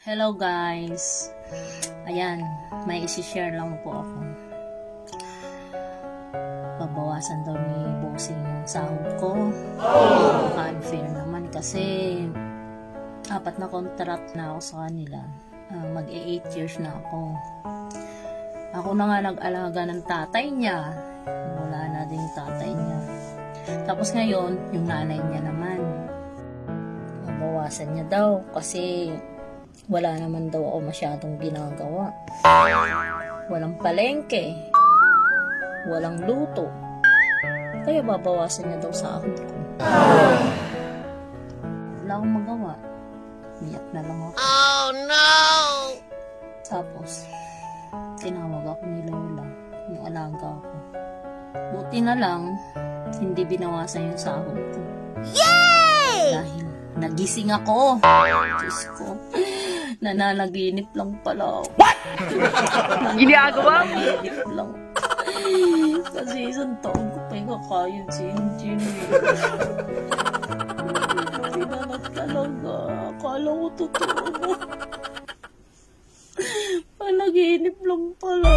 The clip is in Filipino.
Hello guys. Ayan, may isi-share lang po ako. Babawasan daw ni bossing yung sahod ko. Baka-unfair naman kasi apat na contract na ako sa kanila. Ah, Mag-8 years na ako. Ako na nga nag-alaga ng tatay niya. Wala na din tatay niya. Tapos ngayon, yung nanay niya naman. Mabawasan niya daw kasi wala naman daw ako masyadong ginagawa. Walang palengke. Walang luto. Kaya babawasan niya daw sa akin ko. Wala akong magawa. Biyak na lang ako. Oh no! Tapos, tinawag ako ni Lola, yung alaga ko. Buti na lang, hindi binawasan yung sahod ko. Yay! Dahil nagising ako. Diyos ko, Nananaginip lang pala ako. What? Giniagawa mo? Nananaginip lang. Kasi isang taon ko pa yung kakayod si Engine. Pinanag talaga. Akala ko totoo mo. Panaginip lang pala.